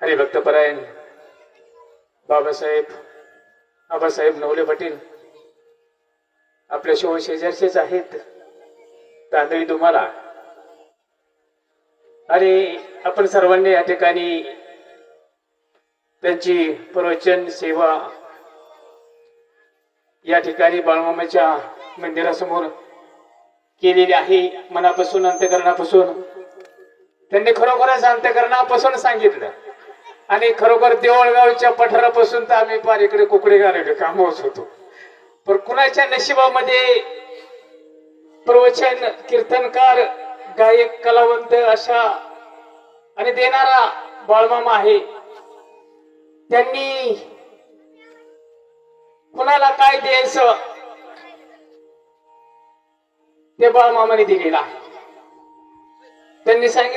हरिभक्तपरायण बाबासाहेब बाबासाहेब नवले पाटील आपल्या शिव शेजारचेच आहेत तांदळी तुम्हाला. आणि आपण सर्वांनी या ठिकाणी त्यांची प्रवचन सेवा या ठिकाणी बाळमामाच्या मंदिरासमोर केलेली आहे मनापासून अंत्यकरणापासून त्यांनी खरोखरच अंत्यकरणापासून सांगितलं. आणि खरोखर देवळगावच्या पठारापासून तर आम्ही पार इकडे कुकडे घालले कामच होतो. पण कुणाच्या नशिबामध्ये प्रवचन कीर्तनकार गायक कलावंत अशा आणि देणारा बाळमामा आहे त्यांनी कुणाला काय द्यायचं ते बाळमामाने दिलेलं आहे. त्यांनी सांगितलं